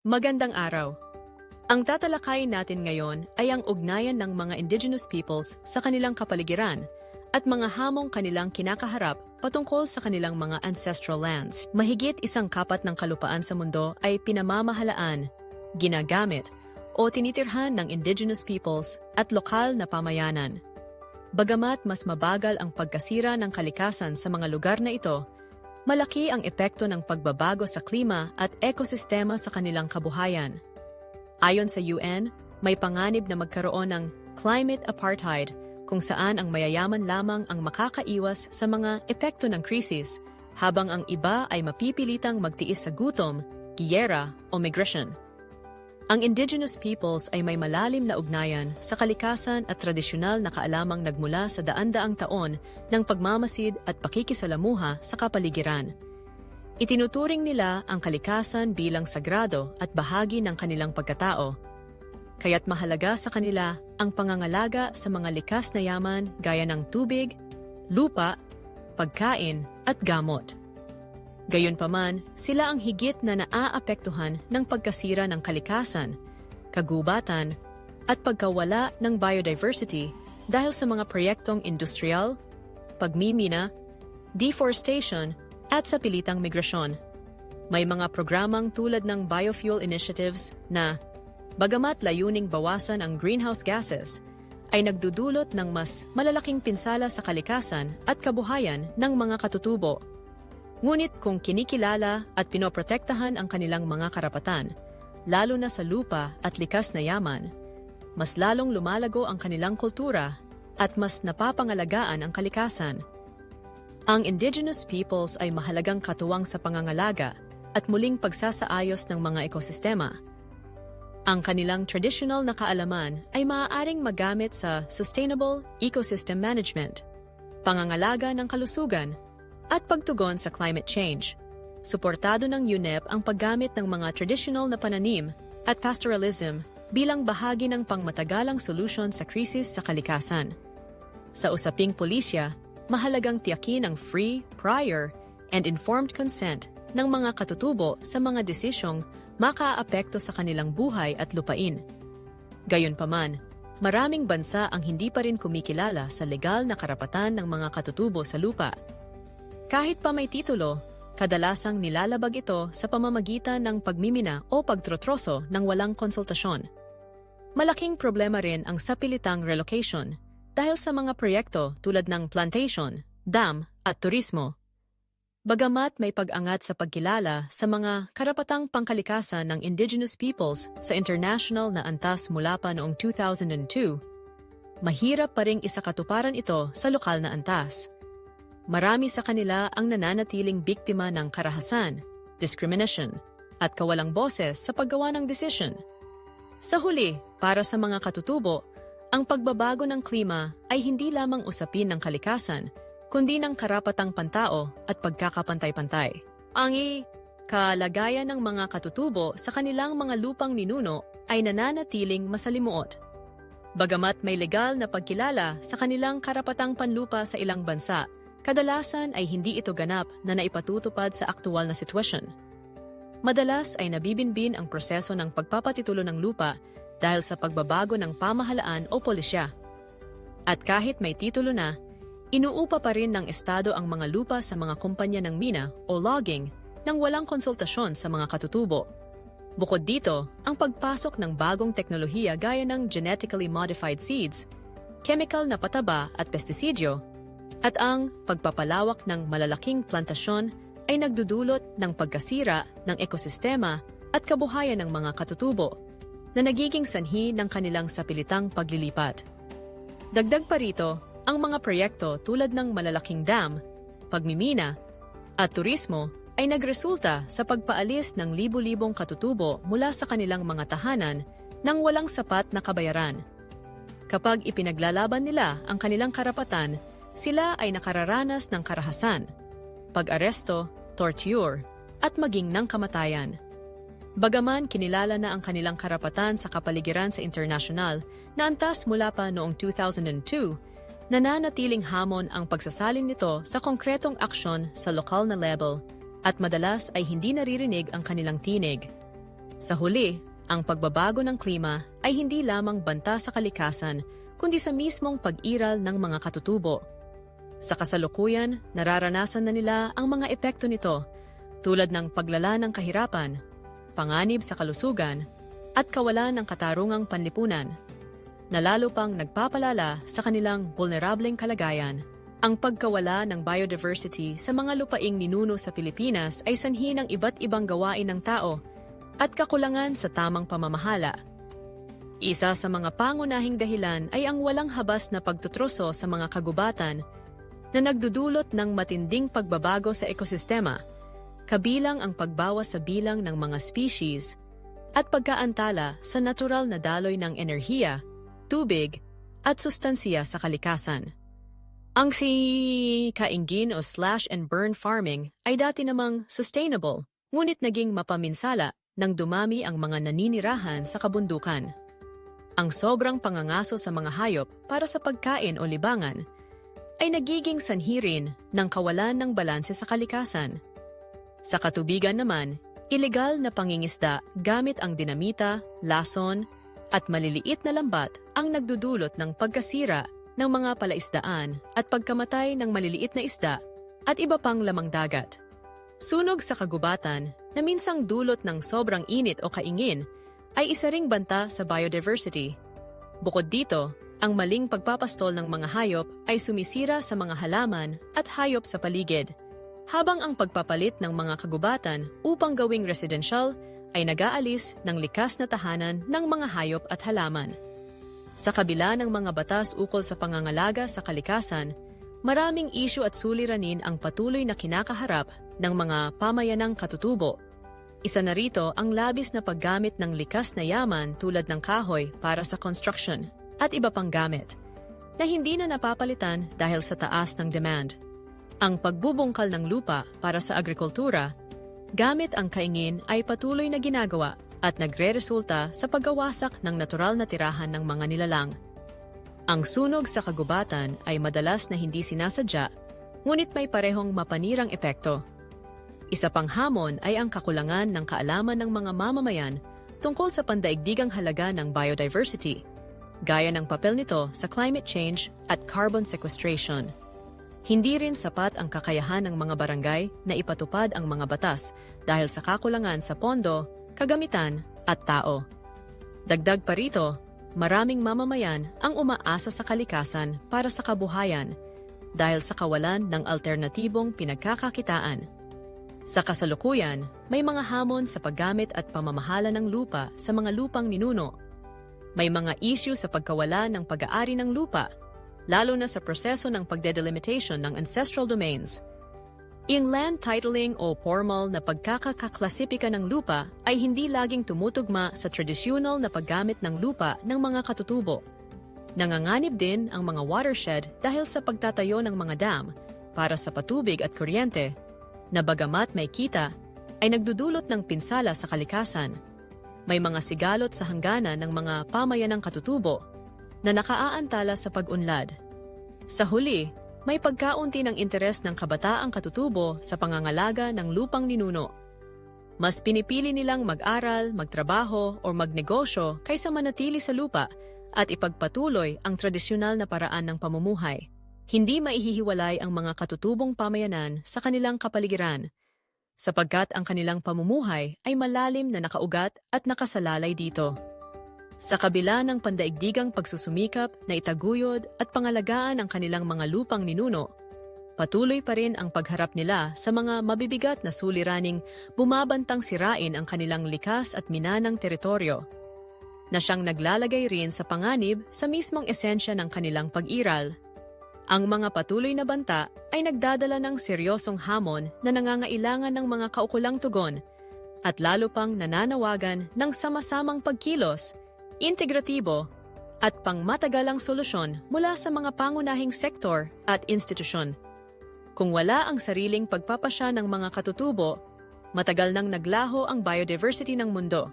Magandang araw. Ang tatalakayin natin ngayon ay ang ugnayan ng mga indigenous peoples sa kanilang kapaligiran at mga hamong kanilang kinakaharap patungkol sa kanilang mga ancestral lands. Mahigit isang kapat ng kalupaan sa mundo ay pinamamahalaan, ginagamit, o tinitirhan ng indigenous peoples at lokal na pamayanan. Bagamat mas mabagal ang pagkasira ng kalikasan sa mga lugar na ito, malaki ang epekto ng pagbabago sa klima at ekosistema sa kanilang kabuhayan. Ayon sa UN, may panganib na magkaroon ng climate apartheid kung saan ang mayayaman lamang ang makakaiwas sa mga epekto ng krisis habang ang iba ay mapipilitang magtiis sa gutom, giyera o migration. Ang indigenous peoples ay may malalim na ugnayan sa kalikasan at tradisyonal na kaalamang nagmula sa daan-daang taon ng pagmamasid at pakikisalamuha sa kapaligiran. Itinuturing nila ang kalikasan bilang sagrado at bahagi ng kanilang pagkatao. Kaya't mahalaga sa kanila ang pangangalaga sa mga likas na yaman gaya ng tubig, lupa, pagkain at gamot. Gayunpaman, sila ang higit na naaapektuhan ng pagkasira ng kalikasan, kagubatan, at pagkawala ng biodiversity dahil sa mga proyektong industrial, pagmimina, deforestation, at sa pilitang migrasyon. May mga programang tulad ng biofuel initiatives na, bagamat layuning bawasan ang greenhouse gases, ay nagdudulot ng mas malalaking pinsala sa kalikasan at kabuhayan ng mga katutubo. Ngunit kung kinikilala at pinoprotektahan ang kanilang mga karapatan, lalo na sa lupa at likas na yaman, mas lalong lumalago ang kanilang kultura at mas napapangalagaan ang kalikasan. Ang indigenous peoples ay mahalagang katuwang sa pangangalaga at muling pagsasaayos ng mga ekosistema. Ang kanilang traditional na kaalaman ay maaaring magamit sa sustainable ecosystem management, pangangalaga ng kalusugan, at pagtugon sa climate change. Suportado ng UNEP ang paggamit ng mga traditional na pananim at pastoralism bilang bahagi ng pangmatagalang solusyon sa krisis sa kalikasan. Sa usaping pulisya, mahalagang tiyakin ang free, prior, and informed consent ng mga katutubo sa mga desisyong makaapekto sa kanilang buhay at lupain. Gayunpaman, maraming bansa ang hindi pa rin kumikilala sa legal na karapatan ng mga katutubo sa lupa. Kahit pa may titulo, kadalasang nilalabag ito sa pamamagitan ng pagmimina o pagtrotroso ng walang konsultasyon. Malaking problema rin ang sapilitang relocation dahil sa mga proyekto tulad ng plantation, dam at turismo. Bagamat may pag-angat sa pagkilala sa mga karapatang pangkalikasan ng indigenous peoples sa international na antas mula pa noong 2002, mahirap pa ring isakatuparan ito sa lokal na antas. Marami sa kanila ang nananatiling biktima ng karahasan, discrimination, at kawalang boses sa paggawa ng desisyon. Sa huli, para sa mga katutubo, ang pagbabago ng klima ay hindi lamang usapin ng kalikasan, kundi ng karapatang pantao at pagkakapantay-pantay. Ang i kalagayan ng mga katutubo sa kanilang mga lupang ninuno ay nananatiling masalimuot. Bagamat may legal na pagkilala sa kanilang karapatang panlupa sa ilang bansa, kadalasan ay hindi ito ganap na naipatutupad sa aktual na sitwasyon. Madalas ay nabibinbin ang proseso ng pagpapatitulo ng lupa dahil sa pagbabago ng pamahalaan o polisya. At kahit may titulo na, inuupa pa rin ng Estado ang mga lupa sa mga kumpanya ng mina o logging nang walang konsultasyon sa mga katutubo. Bukod dito, ang pagpasok ng bagong teknolohiya gaya ng genetically modified seeds, chemical na pataba at pestisidyo, at ang pagpapalawak ng malalaking plantasyon ay nagdudulot ng pagkasira ng ekosistema at kabuhayan ng mga katutubo na nagiging sanhi ng kanilang sapilitang paglilipat. Dagdag pa rito, ang mga proyekto tulad ng malalaking dam, pagmimina, at turismo ay nagresulta sa pagpaalis ng libu-libong katutubo mula sa kanilang mga tahanan nang walang sapat na kabayaran. Kapag ipinaglalaban nila ang kanilang karapatan, sila ay nakararanas ng karahasan, pag-aresto, torture, at maging ng kamatayan. Bagaman kinilala na ang kanilang karapatan sa kapaligiran sa internasyonal na antas mula pa noong 2002, nananatiling hamon ang pagsasalin nito sa konkretong aksyon sa lokal na level at madalas ay hindi naririnig ang kanilang tinig. Sa huli, ang pagbabago ng klima ay hindi lamang banta sa kalikasan, kundi sa mismong pag-iral ng mga katutubo. Sa kasalukuyan, nararanasan na nila ang mga epekto nito, tulad ng paglala ng kahirapan, panganib sa kalusugan, at kawalan ng katarungang panlipunan, na lalo pang nagpapalala sa kanilang vulnerableng kalagayan. Ang pagkawala ng biodiversity sa mga lupaing ninuno sa Pilipinas ay sanhi ng iba't ibang gawain ng tao at kakulangan sa tamang pamamahala. Isa sa mga pangunahing dahilan ay ang walang habas na pagtutroso sa mga kagubatan na nagdudulot ng matinding pagbabago sa ekosistema, kabilang ang pagbawas sa bilang ng mga species at pagkaantala sa natural na daloy ng enerhiya, tubig, at sustansiya sa kalikasan. Ang si kaingin o slash and burn farming ay dati namang sustainable, ngunit naging mapaminsala nang dumami ang mga naninirahan sa kabundukan. Ang sobrang pangangaso sa mga hayop para sa pagkain o libangan ay nagiging sanhi rin ng kawalan ng balanse sa kalikasan. Sa katubigan naman, ilegal na pangingisda gamit ang dinamita, lason, at maliliit na lambat ang nagdudulot ng pagkasira ng mga palaisdaan at pagkamatay ng maliliit na isda at iba pang lamang dagat. Sunog sa kagubatan na minsang dulot ng sobrang init o kaingin ay isa ring banta sa biodiversity. Bukod dito, ang maling pagpapastol ng mga hayop ay sumisira sa mga halaman at hayop sa paligid, habang ang pagpapalit ng mga kagubatan upang gawing residential ay nag-aalis ng likas na tahanan ng mga hayop at halaman. Sa kabila ng mga batas ukol sa pangangalaga sa kalikasan, maraming isyu at suliranin ang patuloy na kinakaharap ng mga pamayanang katutubo. Isa na rito ang labis na paggamit ng likas na yaman tulad ng kahoy para sa construction at iba pang gamit na hindi na napapalitan dahil sa taas ng demand. Ang pagbubungkal ng lupa para sa agrikultura gamit ang kaingin ay patuloy na ginagawa at nagre-resulta sa paggawasak ng natural na tirahan ng mga nilalang. Ang sunog sa kagubatan ay madalas na hindi sinasadya, ngunit may parehong mapanirang epekto. Isa pang hamon ay ang kakulangan ng kaalaman ng mga mamamayan tungkol sa pandaigdigang halaga ng biodiversity, gaya ng papel nito sa climate change at carbon sequestration. Hindi rin sapat ang kakayahan ng mga barangay na ipatupad ang mga batas dahil sa kakulangan sa pondo, kagamitan at tao. Dagdag pa rito, maraming mamamayan ang umaasa sa kalikasan para sa kabuhayan dahil sa kawalan ng alternatibong pinagkakakitaan. Sa kasalukuyan, may mga hamon sa paggamit at pamamahala ng lupa sa mga lupang ninuno. May mga issue sa pagkawala ng pag-aari ng lupa lalo na sa proseso ng pagdedelimitation ng ancestral domains. Ang land titling o formal na pagkakaklasipika ng lupa ay hindi laging tumutugma sa tradisyonal na paggamit ng lupa ng mga katutubo. Nanganganib din ang mga watershed dahil sa pagtatayo ng mga dam para sa patubig at kuryente, na bagamat may kita, ay nagdudulot ng pinsala sa kalikasan. May mga sigalot sa hangganan ng mga pamayanang katutubo na nakaaantala sa pag-unlad. Sa huli, may pagkaunti ng interes ng kabataang katutubo sa pangangalaga ng lupang ninuno. Mas pinipili nilang mag-aral, magtrabaho, o magnegosyo kaysa manatili sa lupa at ipagpatuloy ang tradisyonal na paraan ng pamumuhay. Hindi maihihiwalay ang mga katutubong pamayanan sa kanilang kapaligiran, sapagkat ang kanilang pamumuhay ay malalim na nakaugat at nakasalalay dito. Sa kabila ng pandaigdigang pagsusumikap na itaguyod at pangalagaan ang kanilang mga lupang ninuno, patuloy pa rin ang pagharap nila sa mga mabibigat na suliraning bumabantang sirain ang kanilang likas at minanang teritoryo, na siyang naglalagay rin sa panganib sa mismong esensya ng kanilang pag-iral. Ang mga patuloy na banta ay nagdadala ng seryosong hamon na nangangailangan ng mga kaukulang tugon at lalo pang nananawagan ng sama-samang pagkilos integratibo, at pangmatagalang solusyon mula sa mga pangunahing sektor at institusyon. Kung wala ang sariling pagpapasya ng mga katutubo, matagal nang naglaho ang biodiversity ng mundo